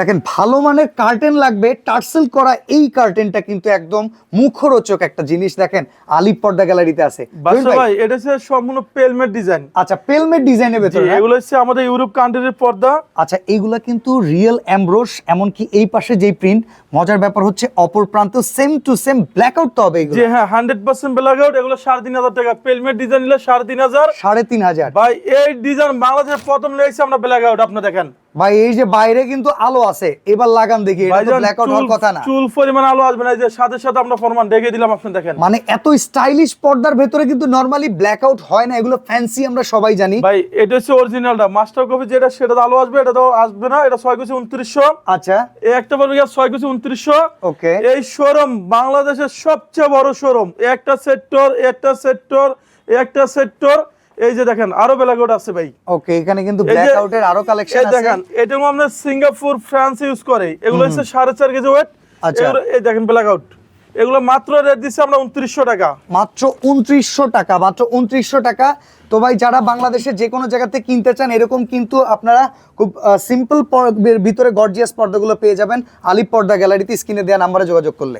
দেখেন ভালো মানের কার্টেন লাগবে টার্সেল করা এই কার্টেনটা কিন্তু একদম মুখরোচক একটা জিনিস। দেখেন আলিপ পর্দা গ্যালারিতে আছে। ভাই, এটা হচ্ছে সম্পূর্ণ পেলমেট ডিজাইন আচ্ছা পেলমেট ডিজাইনের ভেতরে হ্যাঁ? এগুলো হচ্ছে আমাদের ইউরোপ কান্ট্রির পর্দা। আচ্ছা এইগুলা কিন্তু রিয়েল অ্যামব্রোস এমনকি এই পাশে যেই প্রিন্ট মজার ব্যাপার হচ্ছে অপর প্রান্ত same to same black out তো হবে এগুলো। হ্যাঁ হান্ড্রেড পার্সেন্ট ব্ল্যাক আউট এগুলো সাড়ে তিন হাজার টাকা। পেলমেট ডিজাইন নিলে সাড়ে তিন হাজার। সাড়ে তিন হাজার। ভাই এই ডিজাইন বাংলাদেশের প্রথম লেগেছে আমরা ব্ল্যাক আউট আপনি দেখেন। ভাই এই যে বাইরে কিন্তু আলো আছে এবার লাগান দেখি হওয়ার কথা না। চুল পরিমাণ আলো আসবে না এই যে সাথে সাথে আমরা ফরমান ঢেকে দিলাম আপনি দেখেন। মানে এত স্টাইলিশ পর্দার ভেতরে কিন্তু নরমালি ব্ল্যাক আউট হয় না এগুলো ফ্যান্সি আমরা সবাই জানি। ভাই এটা হচ্ছে অরিজিনালটা মাস্টার কপি যেটা সেটা আলো আসবে এটা তো আসবে না এটা ছয় কুচি উনত্রিশশো। আচ্ছা। এই একটা গিয়ে ছয় কুচি উনত্রিশশো। ওকে এই শোরুম বাংলাদেশের সবচেয়ে বড় শোরুম একটা সেক্টর একটা সেক্টর একটা সেক্টর এই যে দেখেন আরও বেলাগোট আছে ভাই। ওকে এখানে কিন্তু এই ব্ল্যাক আউটের আরও কালেকশন আছে। দেখেন এটা আমরা সিঙ্গাপুর ফ্রান্স ইউজ করে। এগুলো হচ্ছে সাড়ে চার কেজি ওয়েট আচ্ছা। এই দেখেন ব্ল্যাক আউট এগুলো মাত্র রেট দিচ্ছি আমরা উনত্রিশশো টাকা। মাত্র উনত্রিশশো টাকা মাত্র উনত্রিশশো টাকা। তো ভাই যারা বাংলাদেশে যে কোনো জায়গাতে কিনতে চান এরকম কিন্তু আপনারা খুব সিম্পল ভিতরে গর্জিয়াস পর্দাগুলো পেয়ে যাবেন। আলিপ পর্দা গ্যালারিতে স্ক্রিনে দেওয়া নাম্বারে যোগাযোগ করলে।